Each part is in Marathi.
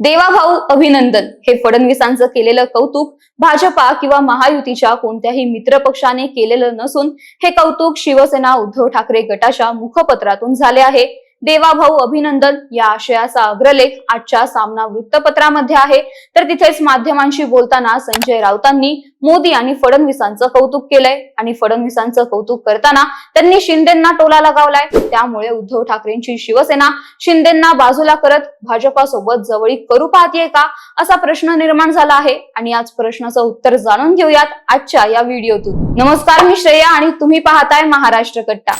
देवाभाऊ अभिनंदन. हे फडणवीसांचं केलेलं कौतुक भाजपा किंवा महायुतीच्या कोणत्याही मित्र पक्षाने केलेलं नसून हे कौतुक शिवसेना उद्धव ठाकरे गटाच्या मुखपत्रातून झाले आहे. देवाभाऊ अभिनंदन या आशयाचा अग्रलेख आजच्या सामना वृत्तपत्रामध्ये आहे. तर तिथेच माध्यमांशी बोलताना संजय राऊतांनी मोदी आणि फडणवीसांचं कौतुक केलंय. आणि फडणवीसांचं कौतुक करताना त्यांनी शिंदेना टोला लगावलाय. त्यामुळे उद्धव ठाकरेंची शिवसेना शिंदेना बाजूला करत भाजपासोबत जवळीक करू पाहतीये का असा प्रश्न निर्माण झाला आहे. आणि आज प्रश्नाचं उत्तर जाणून घेऊयात आजच्या या व्हिडिओतून. नमस्कार मी श्रेया आणि तुम्ही पाहताय महाराष्ट्र कट्टा.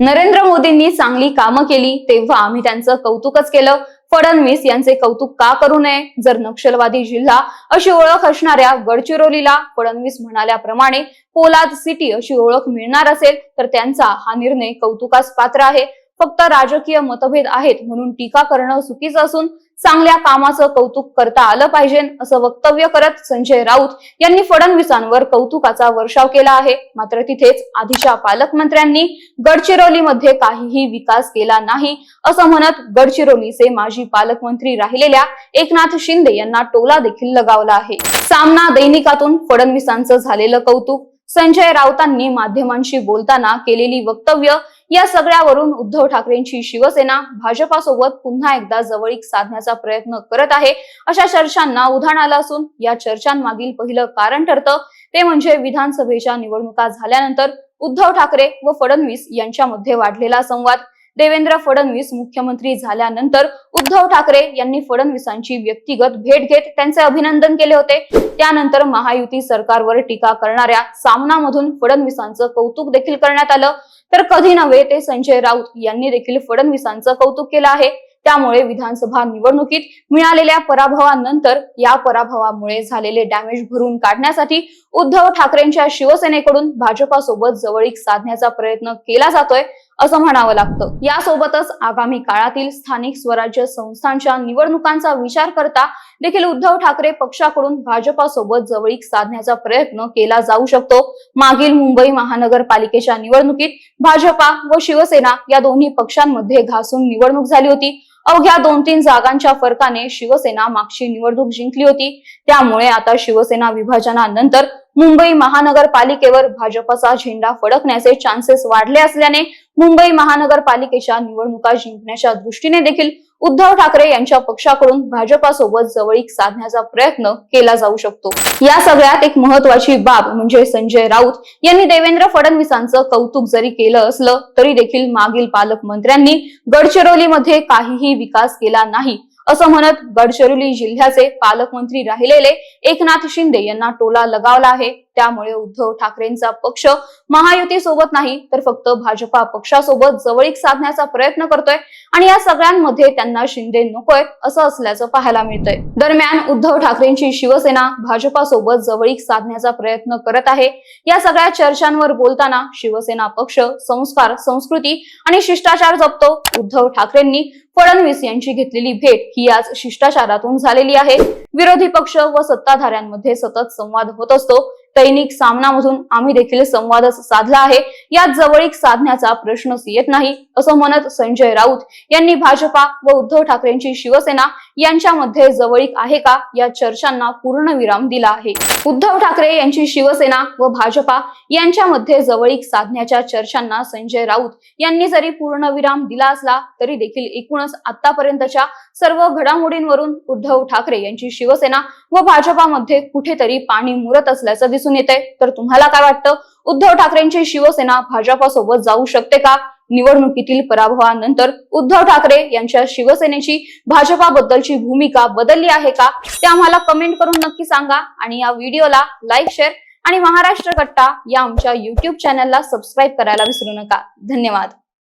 नरेंद्र मोदींनी चांगली कामं केली तेव्हा आम्ही त्यांचं कौतुकच केलं. फडणवीस यांचे कौतुक का करू नये? जर नक्षलवादी जिल्हा अशी ओळख असणाऱ्या गडचिरोलीला फडणवीस म्हणाल्याप्रमाणे पोलाद सिटी अशी ओळख मिळणार असेल तर त्यांचा हा निर्णय कौतुकास पात्र आहे. फक्त राजकीय मतभेद आहेत म्हणून टीका करणं चुकीचं असून चांगल्या कामाचं कौतुक करता आलं पाहिजे असं वक्तव्य करत संजय राऊत यांनी फडणवीसांवर कौतुकाचा वर्षाव केला आहे. मात्र तिथेच आधीच्या पालकमंत्र्यांनी गडचिरोलीमध्ये काहीही विकास केला नाही असं म्हणत गडचिरोलीचे माजी पालकमंत्री राहिलेल्या एकनाथ शिंदे यांना टोला देखील लगावला आहे. सामना दैनिकातून फडणवीसांचं झालेलं कौतुक संजय राऊतांनी माध्यमांशी बोलताना केलेली वक्तव्य या सगळ्यावरून उद्धव ठाकरेंची शिवसेना भाजपासोबत पुन्हा एकदा जवळीक साधण्याचा प्रयत्न करत आहे. अशा चर्चांना उधाण आलं असून या चर्चांमागील पहिलं कारण ठरतं ते म्हणजे विधानसभेच्या निवडणुका झाल्यानंतर उद्धव ठाकरे व फडणवीस यांच्यामध्ये वाढलेला संवाद. देवेंद्र फडणवीस मुख्यमंत्री झाल्यानंतर उद्धव ठाकरे यांनी फडणवीसांची व्यक्तिगत भेट घेत त्यांचे अभिनंदन केले होते. त्यानंतर महायुती सरकारवर टीका करणाऱ्या सामनामधून फडणवीसांचं कौतुक देखील करण्यात आलं. तर कधी नव्हे ते संजय राऊत यांनी देखील फडणवीसांचं कौतुक केलं आहे. त्यामुळे विधानसभा निवडणुकीत मिळालेल्या पराभवानंतर या पराभवामुळे झालेले डॅमेज भरून काढण्यासाठी उद्धव ठाकरेंच्या शिवसेनेकडून भाजपासोबत जवळीक साधण्याचा प्रयत्न केला जातोय. असं म्हणावं लागतं. यासोबतच आगामी काळातील स्थानिक स्वराज्य संस्थांच्या निवडणुकांचा विचार करता देखील उद्धव ठाकरे पक्षाकडून भाजपासोबत जवळीक साधण्याचा प्रयत्न केला जाऊ शकतो. मागील मुंबई महानगरपालिकेच्या निवडणुकीत भाजपा व शिवसेना या दोन्ही पक्षांमध्ये घासून निवडणूक झाली होती. अवघ्या दोन तीन जागांच्या फरकाने शिवसेना मागची निवडणूक जिंकली होती. त्यामुळे आता शिवसेना विभाजनानंतर मुंबई महानगरपालिकेवर भाजपचा झेंडा फडकण्याचे चान्सेस वाढले असल्याने मुंबई महानगरपालिकेच्या निवडणुका जिंकण्याच्या दृष्टीने देखील उद्धव ठाकरे यांच्या पक्षाकडून भाजपासोबत जवळीक साधण्याचा प्रयत्न केला जाऊ शकतो. या सगळ्यात एक महत्वाची बाब म्हणजे संजय राऊत यांनी देवेंद्र फडणवीसांचं कौतुक जरी केलं असलं तरी देखील मागील पालकमंत्र्यांनी गडचिरोलीमध्ये काहीही विकास केला नाही. असं म्हणत गडचिरोली जिल्ह्याचे पालकमंत्री राहिलेले एकनाथ शिंदे यांना टोला लगावला आहे. त्यामुळे उद्धव ठाकरेंचा पक्ष महायुती सोबत नाही तर फक्त भाजपा पक्षासोबत जवळीक साधण्याचा प्रयत्न करतोय आणि या सगळ्यांमध्ये त्यांना शिंदे नकोय असं असल्याचं पाहायला मिळतंय. दरम्यान उद्धव ठाकरेंची शिवसेना भाजपासोबत जवळीक साधण्याचा प्रयत्न करत आहे. या सगळ्या चर्चांवर बोलताना शिवसेना पक्ष संस्कार संस्कृती आणि शिष्टाचार जपतो उद्धव ठाकरेंनी फडणवीस यांची घेतलेली भेट ही आज शिष्टाचारातून झालेली आहे. विरोधी पक्ष व सत्ताधाऱ्यांमध्ये सतत संवाद होत असतो. दैनिक सामनामधून आम्ही देखील संवाद साधला आहे. यात जवळीक साधण्याचा प्रश्नच येत नाही असं म्हणत संजय राऊत यांनी भाजपा व उद्धव ठाकरेंची शिवसेना यांच्यामध्ये जवळीक आहे का? या चर्चांना पूर्णविराम दिला आहे. उद्धव ठाकरे यांची शिवसेना व भाजपा यांच्यामध्ये जवळीक साधण्याच्या चर्चांना संजय राऊत यांनी जरी पूर्णविराम दिला असला तरी देखील एकूणच आतापर्यंतच्या सर्व घडामोडींवरून उद्धव ठाकरे यांची शिवसेना व भाजपामध्ये कुठेतरी पाणी मुरत असल्याचं दिसून येते तर तुम्हाला काय वाटतं? उद्धव ठाकरेंची शिवसेना भाजपासोबत जाऊ शकते का? निवडणुकीतील पराभवानंतर उद्धव ठाकरे यांच्या शिवसेनेची भाजपाबद्दलची भूमिका बदलली आहे का? ते आम्हाला कमेंट करून नक्की सांगा. आणि या व्हिडिओला लाईक शेअर आणि महाराष्ट्र कट्टा या आमच्या युट्यूब चॅनलला सबस्क्राईब करायला विसरू नका. धन्यवाद.